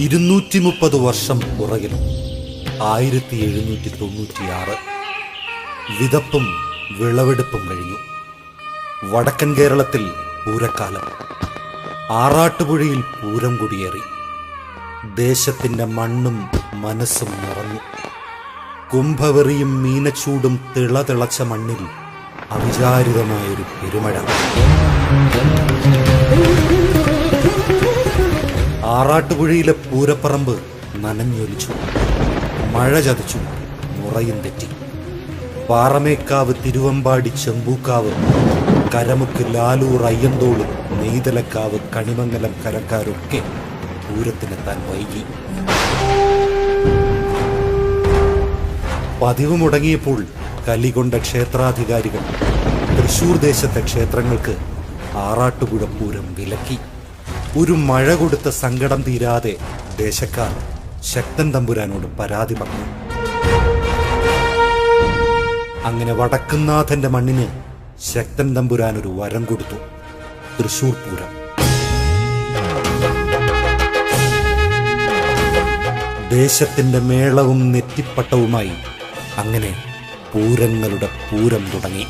ഇരുന്നൂറ്റി മുപ്പത് വർഷം പുറകിൽ ആയിരത്തി എഴുന്നൂറ്റി തൊണ്ണൂറ്റിയാറ് വിതപ്പും വിളവെടുപ്പും കഴിഞ്ഞു. വടക്കൻ കേരളത്തിൽ പൂരക്കാലം. ആറാട്ടുപുഴയിൽ പൂരം കുടിയേറി. ദേശത്തിന്റെ മണ്ണും മനസ്സും നിറഞ്ഞു. കുംഭവെറിയും മീനച്ചൂടും തിളതിളച്ച മണ്ണിൽ അവിചാരിതമായൊരു പെരുമഴ. ആറാട്ടുപുഴയിലെ പൂരപ്പറമ്പ് നനഞ്ഞൊലിച്ചു. മഴ ചതിച്ചു. മുറയും തെറ്റി. പാറമേക്കാവ് തിരുവമ്പാടി ചെമ്പൂക്കാവ് കരമുക്ക് ലാലൂർ അയ്യന്തോളും നെയ്തലക്കാവ് കണിമംഗലം കരക്കാരൊക്കെ പൂരത്തിനെത്താൻ വൈകി. പതിവ് മുടങ്ങിയപ്പോൾ കലികൊണ്ട ക്ഷേത്രാധികാരികൾ തൃശൂർ ദേശത്തെ ക്ഷേത്രങ്ങൾക്ക് ആറാട്ടുപുഴ പൂരം വിലക്കി. ഒരു മഴ കൊടുത്ത സങ്കടം തീരാതെ ദേശക്കാർ ശക്തൻ തമ്പുരാനോട് പരാതി പറഞ്ഞു. അങ്ങനെ വടക്കുന്നാഥന്റെ മണ്ണിന് ശക്തൻ തമ്പുരാൻ ഒരു വരം കൊടുത്തു. തൃശൂർ പൂരം. ദേശത്തിന്റെ മേളവും നെറ്റിപ്പട്ടവുമായി അങ്ങനെ പൂരങ്ങളുടെ പൂരം തുടങ്ങി.